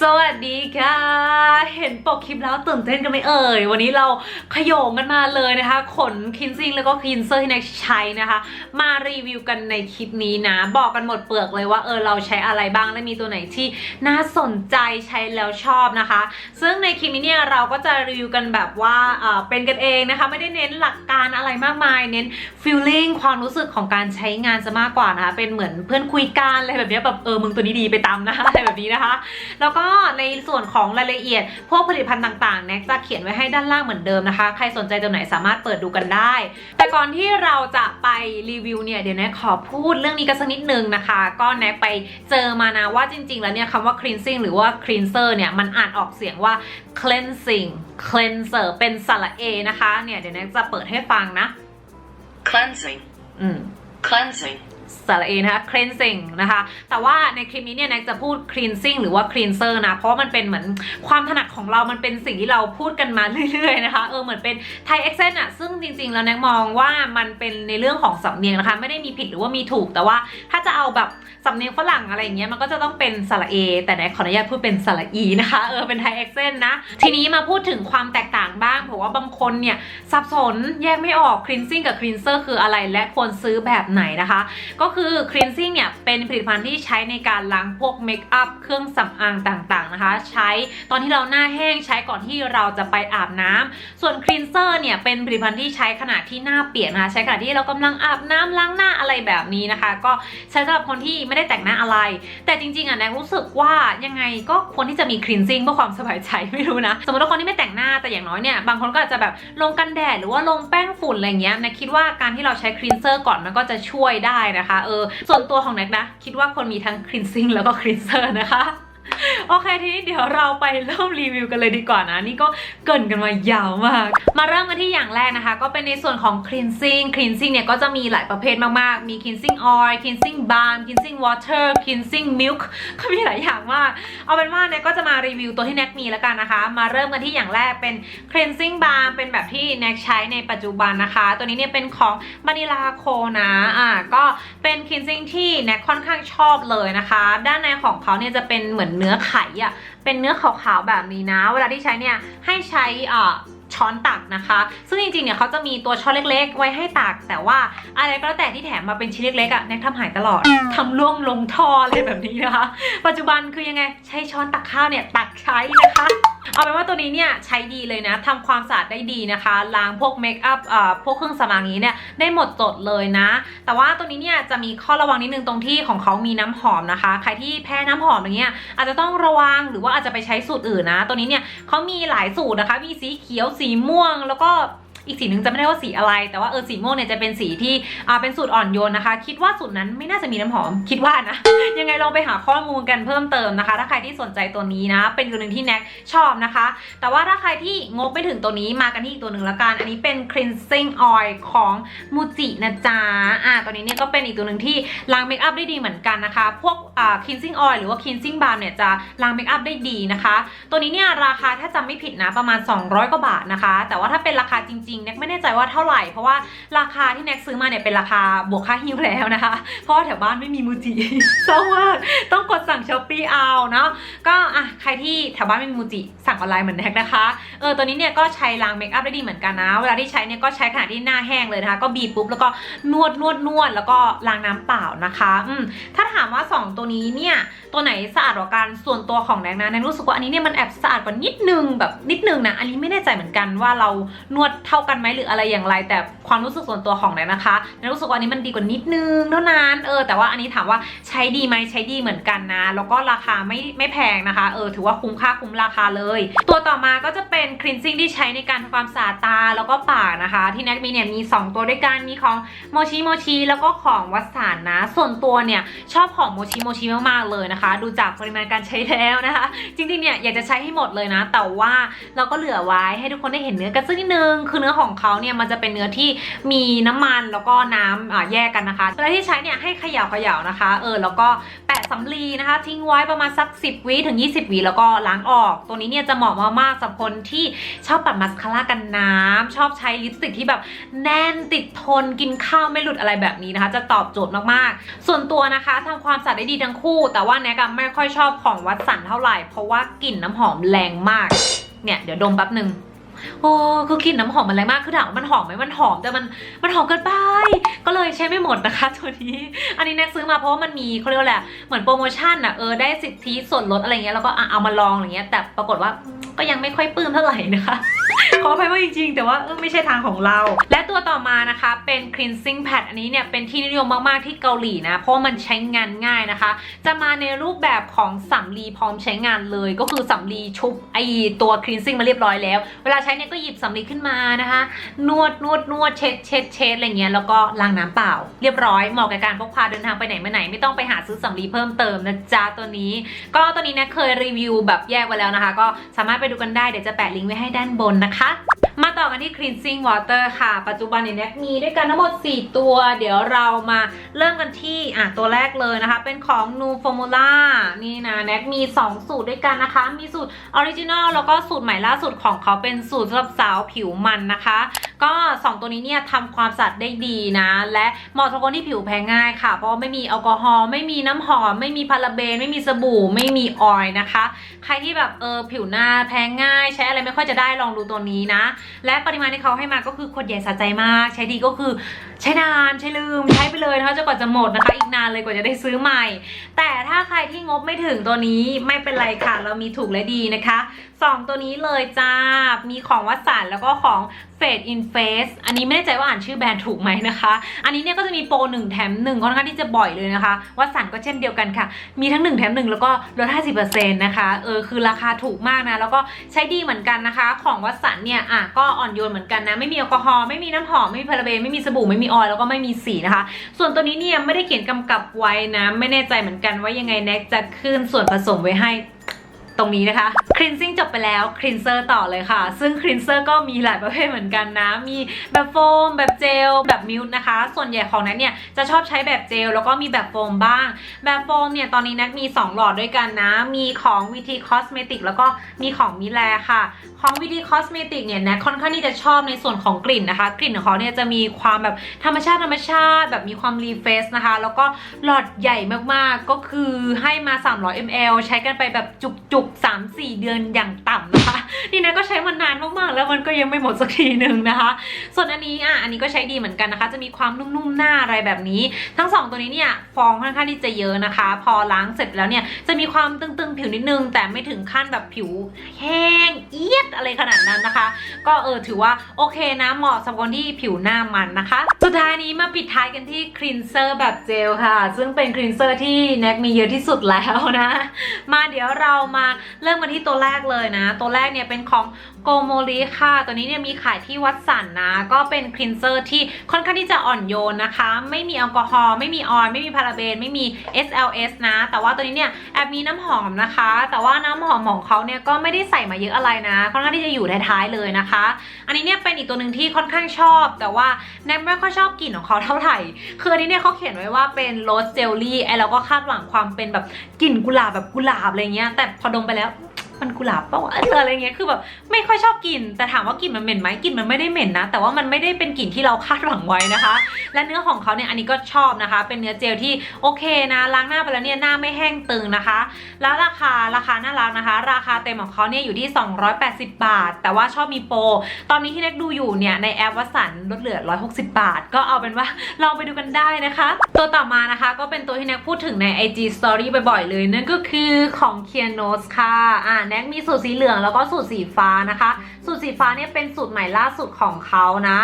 สวัสดีค่ะ เห็นปกคลิปแล้วตื่นเต้นกันไหมเอ่ย วันนี้เราขยงกันมาเลยนะคะ ขนคินซิงแล้วก็คลีนเซอร์ที่แน็กใช้นะคะ มารีวิวกันในคลิปนี้นะ บอกกันหมดเปลือกเลยว่าเออเราใช้อะไรบ้างและมีตัวไหนที่น่าสนใจใช้แล้วชอบนะคะ ซึ่งในคลิปนี้เนี่ยเราก็จะรีวิวกันแบบว่าเออเป็นกันเองนะคะ ไม่ได้เน้นหลักการอะไรมากมาย เน้น feeling ความรู้สึกของการใช้งานซะมากกว่านะคะเป็นเหมือนเพื่อนคุยกันอะไรแบบเนี้ยแบบเออมึงตัวนี้ดีไปตามนะอะไรแบบนี้นะคะแล้วก็ในส่วนของรายละเอียด พวกผลิตภัณฑ์ต่างๆแน็กจะเขียนไว้ให้ด้านล่างเหมือนเดิมนะคะ ใครสนใจตัวไหนสามารถเปิดดูกันได้ แต่ก่อนที่เราจะไปรีวิวเนี่ยเดี๋ยวแน็กขอพูดเรื่องนี้กันสักนิดนึงนะคะ ก็แน็กไปเจอมานะว่าจริง ๆ แล้วเนี่ยคำว่า cleansing หรือว่า cleanser เนี่ยมันอ่านออกเสียงว่า cleansing cleanser เป็นสระเอนะคะเนี่ยเดี๋ยวแน็กจะเปิดให้ฟังนะ cleansing, อืม cleansing, สระเอนะคะ cleansing นะคะ แต่ว่าในคลิปนี้เนี่ยแน็กจะพูด cleansing หรือว่า cleanser นะ เพราะมันเป็นเหมือนความถนัดของเรา มันเป็นสิ่งที่เราพูดกันมาเรื่อยๆนะคะ เออ เหมือนเป็น Thai accent อะซึ่งจริงๆ แล้วแน็กมองว่ามันเป็นในเรื่องของสำเนียงนะคะ ไม่ได้มีผิดหรือว่ามีถูก แต่ว่าถ้าจะเอาแบบสำเนียงฝรั่งอะไรอย่างเงี้ย มันก็จะต้องเป็นสระเอ แต่แน็กขออนุญาตพูดเป็นสระอีนะคะ เออ เป็น Thai accent นะ ทีนี้มาพูดถึงความแตกต่างบ้างเพราะว่าบางคนเนี่ยสับสนแยกไม่ออก cleansing กับ cleanser คืออะไร และควรซื้อแบบไหนนะคะก็คือ cleansing เนี่ยเป็นผลิตภัณฑ์ที่ใช้ในการล้างพวกเมคอัพเครื่องสำอางต่างๆนะคะ ใช้ตอนที่เราหน้าแห้งใช้ก่อนที่เราจะไปอาบน้ำส่วน cleanser เนี่ยเป็นผลิตภัณฑ์ที่ใช้ขณะที่หน้าเปียกนะคะ ใช้ขณะที่เรากำลังอาบน้ำล้างหน้าอะไรแบบนี้นะคะ ก็ใช้สำหรับคนที่ไม่ได้แต่งหน้าอะไร แต่จริงๆอะแนกรู้สึกว่ายังไงก็ควรที่จะมี cleansing เพื่อความสบายใจไม่รู้นะสมมติว่าคนที่ไม่แต่งหน้าแต่อย่างน้อยเนี่ยบางคนก็อาจจะแบบลงกันแดดหรือว่าลงแป้งฝุ่นอะไรเงี้ยนกคิดว่าการที่เราใช้ cleanser ก่อนมันก็จะช่วยได้นะคะเออส่วนตัวของแน็กนะ คิดว่าควรมีทั้งครีนซิ่งแล้วก็ cleanser นะคะ โอเคทีนี้เดี๋ยวเราไปเริ่มรีวิวกันเลยดีกว่านะ นี่ก็เกินกันมายาวมาก มาเริ่มกันที่อย่างแรกนะคะ ก็เป็นในส่วนของ cleansing cleansing เนี่ยก็จะมีหลายประเภทมากๆ มี cleansing oil cleansing balm cleansing water cleansing milk ก็มีหลายอย่างมาก เอาเป็นว่าเนี่ยก็จะมารีวิวตัวที่แน็กมีแล้วกันนะคะ มาเริ่มกันที่อย่างแรกเป็น cleansing balm เป็นแบบที่แน็กใช้ในปัจจุบันนะคะ ตัวนี้เนี่ยเป็นของมานิลาโคนะอ่าก็เป็น cleansing ที่แน็กค่อนข้างชอบเลยนะคะ ด้านในของเขาเนี่ยจะเป็นเหมือนเนื้อไข่อะเป็นเนื้อขาวๆแบบนี้นะ เวลาที่ใช้เนี่ยให้ใช้อ่าช้อนตักนะคะ ซึ่งจริงๆ เนี่ยเขาจะมีตัวช้อนเล็ก ๆ ไว้ให้ตัก แต่ว่าอะไรก็แล้วแต่ที่แถมมาเป็นชิ้นเล็กๆอะ่ะแน็กทำหายตลอดทำล่วงลงทออะไรแบบนี้นะคะ ปัจจุบันคือยังไงใช้ช้อนตักข้าวเนี่ยตักใช้นะคะ เอาเป็นว่าตัวนี้เนี่ยใช้ดีเลยนะทำความสะอาดได้ดีนะคะ ล้างพวกเมคอัพอ่าพวกเครื่องสำอางนี้เนี่ยได้หมดจดเลยนะ แต่ว่าตัวนี้เนี่ยจะมีข้อระวังนิดนึงตรงที่ของเขามีน้ำหอมนะคะ ใครที่แพ้น้ำหอมอย่างเงี้ยอาจจะต้องระวังหรือว่าอาจจะไปใช้สูตรอื่นนะ ตัวนี้เนี่ยเขามีหลายสูตรนะคะ มีสีเขียวสีม่วงแล้วก็ อีกสีหนึ่งจะไม่ได้ว่าสีอะไร แต่ว่าเออสีม่วงเนี่ยจะเป็นสีที่อ่าเป็นสูตรอ่อนโยนนะคะ คิดว่าสูตรนั้นไม่น่าจะมีน้ำหอมคิดว่านะ ยังไงลองไปหาข้อมูลกันเพิ่มเติมนะคะ ถ้าใครที่สนใจตัวนี้นะ เป็นตัวหนึ่งที่แน็กชอบนะคะ แต่ว่าถ้าใครที่งบไม่ถึงตัวนี้มากันที่อีกตัวหนึ่งละกัน อันนี้เป็น cleansing oil ของมูจินะจ๊ะอ่าตัวนี้เนี่ยก็เป็นอีกตัวหนึ่งที่ล้างเมคอัพได้ดีเหมือนกันนะคะ พวกอ่า cleansing oil หรือว่า cleansing balm เนี่ยจะล้างเมคอัพได้ดีนะคะ ตัวนี้เนี่ยราคาถ้าจำไม่ผิดนะประมาณ 200 กว่าบาทนะคะ แต่ว่าถ้าเป็นราคาจริงๆแน็กไม่แน่ใจว่าเท่าไหร่ เพราะว่าราคาที่แน็กซื้อมาเนี่ยเป็นราคาบวกค่าหิ้วแล้วนะคะ เพราะว่าแถวบ้านไม่มีมูจิเศร้ามากต้องกดสั่งช้อปปี้เอาเนาะก็อะใครที่แถวบ้านไม่มีมูจิสั่งออนไลน์เหมือนแน็กนะคะเออตัวนี้เนี่ยก็ใช้ล้างเมคอัพได้ดีเหมือนกันนะเวลาที่ใช้เนี่ยก็ใช้ขณะที่หน้าแห้งเลยนะคะ ก็บีบปุ๊บแล้วก็นวดนวดนวดแล้วก็ล้างน้ำเปล่านะคะอืมถ้าถามว่า 2 ตัวนี้เนี่ยตัวไหนสะอาดกว่ากันส่วนตัวของแน็กนะแน็กรู้สึกว่าอันนี้เนี่ยมันแอบสะอาดกว่านิดนึงแบบนิดนึงนะอันนี้ไม่แน่ใจเหมือนกันว่าเรานวดเท่ากันไหมหรืออะไรอย่างไร แต่ความรู้สึกส่วนตัวของแน็กนะคะแน็กรู้สึกว่าอันนี้มันดีกว่านิดนึงเท่านั้นเออแต่ว่าอันนี้ถามว่าใช้ดีไหมใช้ดีเหมือนกันนะ แล้วก็ราคาไม่ไม่แพงนะคะเออถือว่าคุ้มค่าคุ้มราคาเลย ตัวต่อมาก็จะเป็น cleansing ที่ใช้ในการทำความสะอาดตาแล้วก็ปากนะคะ ที่แน็กมีเนี่ยมี 2 ตัวด้วยกันมีของโมชิโมชิแล้วก็ของวัสานนะ ส่วนตัวเนี่ยชอบของโมชิโมชิมากๆเลยนะคะ ดูจากปริมาณการใช้แล้วนะคะ จริงๆเนี่ยอยากจะใช้ให้หมดเลยนะ แต่ว่าเราก็เหลือไว้ให้ทุกคนได้เห็นเนื้อกันสักนิดนึงคือเนื้อนื้อของเขาเนี่ยมันจะเป็นเนื้อที่มีน้ำมันแล้วก็น้ำอ่าแยกกันนะคะเวลาที่ใช้เนี่ยให้เขย่าเขย่านะคะ เออแล้วก็แปะสำลีนะคะ ทิ้งไว้ประมาณสัก 10วิถึง 20วิแล้วก็ล้างออก ตัวนี้เนี่ยจะเหมาะมากๆสำหรับคนที่ชอบปัดมัสคาร่ากันน้ำชอบใช้ลิปสติกที่แบบแน่นติดทนกินข้าวไม่หลุดอะไรแบบนี้นะคะ จะตอบโจทย์มากๆ ส่วนตัวนะคะทำความสะอาดได้ดีทั้งคู่ แต่ว่าแนกไม่ค่อยชอบของวัดสันเท่าไหร่เพราะว่ากลิ่นน้ำหอมแรงมากเนี่ยเดี๋ยวดมแป๊บหนึ่ง โอ้คือกลิ่นน้ำหอมมันแรงมากคือถามว่ามันหอมไหมมันหอมแต่มันมันหอมเกินไป ก็เลยใช้ไม่หมดนะคะตัวนี้ อันนี้แน็กซื้อมาเพราะว่ามันมีเขาเรียกว่าอะไรอะเหมือนโปรโมชั่นอะเออได้สิทธิส่วนลดอะไรเงี้ยแล้วก็เอามาลองอะไรเงี้ยแต่ปรากฏว่าก็ยังไม่ค่อยปลื้มเท่าไหร่นะคะ ขออภัยว่าจริงๆ แต่ว่าไม่ใช่ทางของเรา และตัวต่อมานะคะเป็น cleansing pad อันนี้เนี่ยเป็นที่นิยมมากๆที่เกาหลีนะ เพราะมันใช้งานง่ายนะคะ จะมาในรูปแบบของสำลีพร้อมใช้งานเลย ก็คือสำลีชุบไอตัว cleansing มาเรียบร้อยแล้ว เวลาใช้เนี่ยก็หยิบสำลีขึ้นมานะคะ นวดนวดนวดเช็ดเช็ดเช็ดอะไรเงี้ยแล้วก็ล้างน้ำเปล่า เรียบร้อยเหมาะกับการพกพาเดินทางไปไหนมาไหนไม่ต้องไปหาซื้อสำลีเพิ่มเติมนะจ๊ะตัวนี้ ก็ตัวนี้เนี่ยเคยรีวิวแบบแยกไว้แล้วนะคะ ก็สามารถไปดูกันได้เดี๋ยวจะแปะลิงก์ไว้ให้ด้านบนนะคะ มาต่อกันที่ cleansing water ค่ะ ปัจจุบันเนี่ยแน็กมีด้วยกันทั้งหมด 4 ตัว เดี๋ยวเรามาเริ่มกันที่อะตัวแรกเลยนะคะ เป็นของ Nu Formula นี่นะแน็กมี 2 สูตรด้วยกันนะคะ มีสูตรออริจินอลแล้วก็สูตรใหม่ล่าสุดของเขาเป็นสูตรสำหรับสาวผิวมันนะคะ ก็ 2 ตัวนี้เนี่ยทำความสะอาดได้ดีนะ และเหมาะสำหรับคนที่ผิวแพ้ง่ายค่ะ เพราะไม่มีแอลกอฮอล์ไม่มีน้ำหอม ไม่มีพาราเบน ไม่มีสบู่ไม่มีออยล์นะคะ ใครที่แบบเออผิวหน้าแพ้ง่าย ใช้อะไรไม่ค่อยจะได้ลองดูตัวนี้นะและปริมาณที่เขาให้มาก็คือขวดใหญ่สะใจมาก ใช้ดีก็คือ ใช้นานใช้ลืมใช้ไปเลยนะคะจนกว่าจะหมดนะคะ อีกนานเลยกว่าจะได้ซื้อใหม่ แต่ถ้าใครที่งบไม่ถึงตัวนี้ไม่เป็นไรค่ะ เรามีถูกและดีนะคะสองตัวนี้เลยจ้า มีของวัสันแล้วก็ของ Fade in Face อันนี้ไม่แน่ใจว่าอ่านชื่อแบรนด์ถูกไหมนะคะ อันนี้เนี่ยก็จะมีโปร1แถม1ค่อนข้างที่จะบ่อยเลยนะคะวัสันก็เช่นเดียวกันค่ะ มีทั้ง1แถม1แล้วก็ลด 50%นะคะเออคือราคาถูกมากนะ แล้วก็ใช้ดีเหมือนกันนะคะ ของวัสันเนี่ยอะก็อ่อนโยนเหมือนกันนะ ไม่มีแอลกอฮอล์ไม่มีน้ำหอมไม่มีพาราเบนไม่มีสบู่ไม่มีออยล์แล้วก็ไม่มีสีนะคะ ส่วนตัวนี้เนี่ยไม่ได้เขียนกำกับไว้นะ ไม่แน่ใจเหมือนกันว่ายังไงแน็กจะขึ้นส่วนผสมไว้ให้ ตรงนี้นะคะ cleansing จบไปแล้ว cleanser ต่อเลยค่ะ ซึ่ง cleanser ก็มีหลายประเภทเหมือนกันนะ มีแบบโฟม แบบเจล แบบมิลค์นะคะ ส่วนใหญ่ของนั้นเนี่ยจะชอบใช้แบบเจล แล้วก็มีแบบโฟมบ้าง แบบโฟมเนี่ยตอนนี้นักมี 2 หลอดด้วยกันนะ มีของ VT Cosmetic แล้วก็มีของมิแลค่ะ ของ VT Cosmetic เนี่ยนะค่อนข้างที่จะชอบในส่วนของกลิ่นนะคะ กลิ่นของเขาเนี่ยจะมีความแบบธรรมชาติธรรมชาติ แบบมีความรีเฟรชนะคะ แล้วก็หลอดใหญ่มากๆก็คือให้มา 300 ml ใช้กันไปแบบจุก3-4 เดือนอย่างต่ำนะคะ นี่นะก็ใช้มานานมากๆ แล้วมันก็ยังไม่หมดสักทีหนึ่งนะคะ ส่วนอันนี้อะอันนี้ก็ใช้ดีเหมือนกันนะคะ จะมีความนุ่มๆหน้าอะไรแบบนี้ ทั้งสองตัวนี้เนี่ยฟองค่อนข้างที่จะเยอะนะคะ พอล้างเสร็จแล้วเนี่ยจะมีความตึงๆผิวนิดนึง แต่ไม่ถึงขั้นแบบผิวแห้งเอียดอะไรขนาดนั้นนะคะ ก็เออถือว่าโอเคนะเหมาะสำหรับคนที่ผิวหน้ามันนะคะ สุดท้ายนี้มาปิดท้ายกันที่ครีนเซอร์แบบเจลค่ะ ซึ่งเป็นครีนเซอร์ที่แน็กมีเยอะที่สุดแล้วนะ มาเดี๋ยวเรามาเริ่มกันที่ตัวแรกเลยนะ ตัวแรกเนี่ยเป็นของโกโมลีค่ะ ตัวนี้เนี่ยมีขายที่วัดสันนะ ก็เป็นครีนเซอร์ที่ค่อนข้างที่จะอ่อนโยนนะคะ ไม่มีแอลกอฮอล์ ไม่มีออยล์ ไม่มีพาราเบน ไม่มี SLS นะ แต่ว่าตัวนี้เนี่ยแอบมีน้ำหอมนะคะ แต่ว่าน้ำหอมของเขาเนี่ยก็ไม่ได้ใส่มาเยอะอะไรนะ ค่อนข้างที่จะอยู่ท้ายๆเลยนะคะ อันนี้เนี่ยเป็นอีกตัวหนึ่งที่ค่อนข้างชอบ แต่ว่าแนทไม่ค่อยชอบกลิ่นของเขาเท่าไหร่ คืออันนี้เนี่ยเขาเขียนไว้ว่าเป็นโรสเจลลี่ไอเราก็คาดหวังความเป็นแบบกลิ่นกุหลาบแบบกุหลาบอะไรเงี้ย แต่พอดมไปแล้ว มันกุหลาบเปล่าวะเอออะไรเงี้ยคือแบบไม่ค่อยชอบกลิ่นแต่ถามว่ากลิ่นมันเหม็นไหมกลิ่นมันไม่ได้เหม็นนะ แต่ว่ามันไม่ได้เป็นกลิ่นที่เราคาดหวังไว้นะคะ และเนื้อของเขาเนี่ยอันนี้ก็ชอบนะคะ เป็นเนื้อเจลที่โอเคนะล้างหน้าไปแล้วเนี่ยหน้าไม่แห้งตึงนะคะ แล้วราคาราคาน่ารักนะคะ ราคาเต็มของเขาเนี่ยอยู่ที่ 280 บาท แต่ว่าชอบมีโปรตอนนี้ที่เน็กดูอยู่เนี่ยในแอปวัสันลดเหลือ 160 บาท ก็เอาเป็นว่าลองไปดูกันได้นะคะ ตัวต่อมานะคะก็เป็นตัวที่แน็กพูดถึงใน IG Story บ่อยๆเลยนั่นก็คือของ k i a n o s ค่ะอ่าแน็กมีสูตรสีเหลืองแล้วก็สูตรสีฟ้านะคะ สูตรสีฟ้าเนี่ยเป็นสูตรใหม่ล่าสุดของเขานะ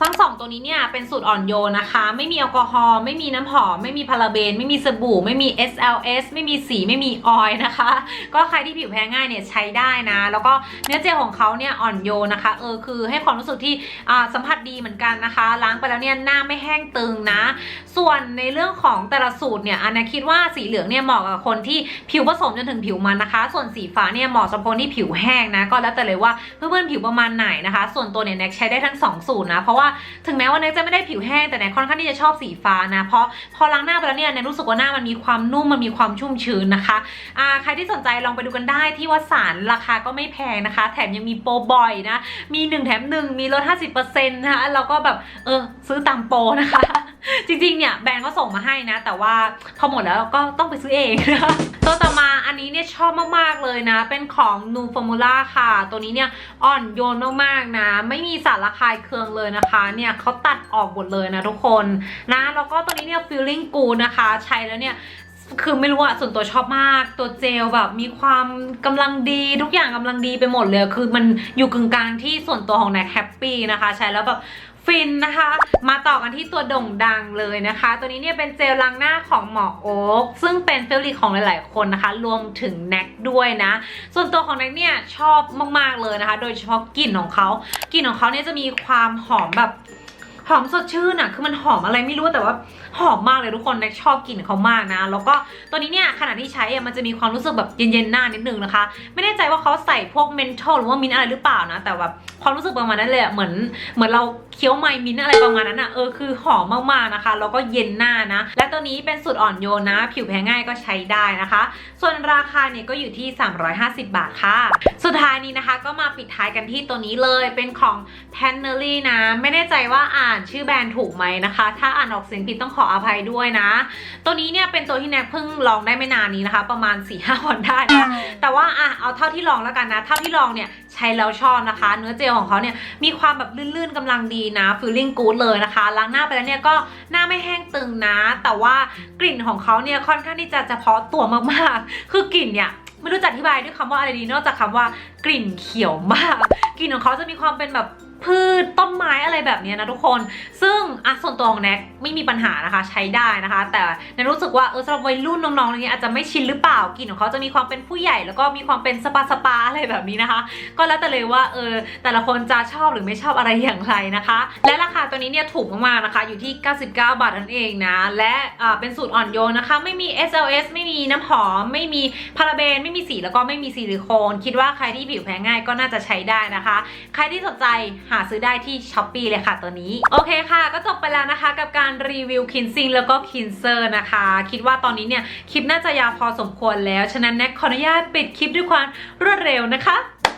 ทั้งสองตัวนี้เนี่ยเป็นสูตรอ่อนโยนนะคะ ไม่มีแอลกอฮอล์ไม่มีน้ำหอม ไม่มีพาราเบน ไม่มีสบู่ ไม่มี SLS ไม่มีสีไม่มีออยล์นะคะ ก็ใครที่ผิวแพ้ง่ายเนี่ยใช้ได้นะ แล้วก็เนื้อเจลของเขาเนี่ยอ่อนโยนนะคะเออคือให้ความรู้สึกที่สัมผัสดีเหมือนกันนะคะ ล้างไปแล้วเนี่ยหน้าไม่แห้งตึงนะ ส่วนในเรื่องของแต่ละสูตรเนี่ยอันนะคิดว่าสีเหลืองเนี่ยเหมาะกับคนที่ผิวผสมจนถึงผิวมันนะคะ ส่วนสีฟ้าเนี่ยเหมาะสำหรับคนที่ผิวแห้งนะ ก็แล้วแต่เลยว่าเพื่อนๆผิวประมาณไหนนะคะ ส่วนตัวเนี่ยแน็กใช้ได้ทั้ง2สูตรนะเพราะว่าถึงแม้ว่าแน็กจะไม่ได้ผิวแห้งแต่แน็กค่อนข้างที่จะชอบสีฟ้านะเพราะพอล้างหน้าไปแล้วเนี่ยแน็กรู้สึกว่าหน้ามันมีความนุ่มมันมีความชุ่มชื้นนะคะอ่าใครที่สนใจลองไปดูกันได้ที่วัดสารราคาก็ไม่แพงนะคะ แถมยังมีโปรบ่อยนะมี1แถม1มีลด50%นะคะแล้วก็แบบเออซื้อตามโปรนะคะจริงๆ เนี่ยแบรนด์ก็ส่งมาให้นะ แต่ว่าพอหมดแล้วก็ต้องไปซื้อเองนะคะตัวต่อมาอันนี้เนี่ยชอบมากๆเลยนะเป็นของ Nu Formula ค่ะ ตัวนี้เนี่ยอ่อนโยนมากๆนะ ไม่มีสารระคายเคืองเลยนะคะ เนี่ยเขาตัดออกหมดเลยนะทุกคนนะ แล้วก็ตัวนี้เนี่ย Feeling Good นะคะ ใช้แล้วเนี่ยคือไม่รู้อะส่วนตัวชอบมาก ตัวเจลแบบมีความกำลังดีทุกอย่างกำลังดีไปหมดเลย คือมันอยู่กึ่งกลางที่ส่วนตัวของแน็กแฮปปี้นะคะ ใช้แล้วแบบฟินนะคะ กันที่ตัวโด่งดังเลยนะคะ ตัวนี้เนี่ยเป็นเจลล้างหน้าของหมอโอ๊กซึ่งเป็นเฟลลี่ของหลาย ๆ คนนะคะ รวมถึงแน็กด้วยนะ ส่วนตัวของแน็กเนี่ยชอบมาก ๆ เลยนะคะ โดยเฉพาะกลิ่นของเขากลิ่นของเขาเนี่ยจะมีความหอมแบบ หอมสดชื่นอะคือมันหอมอะไรไม่รู้แต่ว่าหอมมากเลยทุกคนแน็กชอบกลิ่นเขามากนะ แล้วก็ตัวนี้เนี่ยขณะที่ใช้อะมันจะมีความรู้สึกแบบเย็นๆหน้านิดนึงนะคะ ไม่แน่ใจว่าเขาใส่พวกเมนทอลหรือว่ามินอะไรหรือเปล่านะ แต่แบบความรู้สึกประมาณนั้นเลยเหมือนเหมือนเราเคี้ยวไมมินอะไรประมาณนั้นอะเออคือหอมมากๆนะคะ แล้วก็เย็นหน้านะ และตัวนี้เป็นสูตรอ่อนโยนนะ ผิวแพ้ง่ายก็ใช้ได้นะคะ ส่วนราคาเนี่ยก็อยู่ที่ 350 บาทค่ะ สุดท้ายนี้นะคะ ก็มาปิดท้ายกันที่ตัวนี้เลยเป็นของ t a n n e r y นะ ไม่แน่ใจว่าอ่านชื่อแบรนด์ถูกไหมนะคะ ถ้าอ่านออกเสียงผิดต้องขออภัยด้วยนะ ตัวนี้เนี่ยเป็นตัวที่แน็กเพิ่งลองได้ไม่นานนี้นะคะ ประมาณ4-5วันได้นะแต่ว่าอะเอาเท่าที่ลองแล้วกันนะเท่าที่ลองเนี่ยใช้แล้วชอบนะคะ เนื้อเจลของเขาเนี่ยมีความแบบลื่นๆกำลังดีนะ feeling good เลยนะคะล้างหน้าไปแล้วเนี่ยก็หน้าไม่แห้งตึงนะ แต่ว่ากลิ่นของเขาเนี่ยค่อนข้างที่จะเฉพาะตัวมากๆ คือกลิ่นเนี่ยไม่รู้จะอธิบายด้วยคำว่าอะไรดีนอกจากคำว่ากลิ่นเขียวมาก กลิ่นของเขาจะมีความเป็นแบบ พืชต้นไม้อะไรแบบนี้นะทุกคน ซึ่งอะส่วนตัวของแน็กไม่มีปัญหานะคะใช้ได้นะคะ แต่แน็กรู้สึกว่าเออสำหรับวัยรุ่นน้องๆอะไรเงี้ยอาจจะไม่ชินหรือเปล่ากลิ่นของเขาจะมีความเป็นผู้ใหญ่แล้วก็มีความเป็นสปาสปาอะไรแบบนี้นะคะ ก็แล้วแต่เลยว่าเออแต่ละคนจะชอบหรือไม่ชอบอะไรอย่างไรนะคะ และราคาตัวนี้เนี่ยถูกมากๆนะคะอยู่ที่ 99 บาทนั่นเองนะ และอ่าเป็นสูตรอ่อนโยนนะคะ ไม่มี SLS ไม่มีน้ำหอม ไม่มีพาราเบนไม่มีสีแล้วก็ไม่มีซิลิโคน คิดว่าใครที่ผิวแพ้ง่ายก็น่าจะใช้ได้นะคะ ใครที่สนใจหาซื้อได้ที่ช้อปปีเลยค่ะตัวนี้ โอเคค่ะ ก็จบไปแล้วนะคะกับการรีวิวคินซิงแล้วก็คินเซอร์นะคะ คิดว่าตอนนี้เนี่ย คลิปน่าจะยาวพอสมควรแล้ว ฉะนั้นแน็กขออนุญาตปิดคลิปด้วยความรวดเร็วนะคะ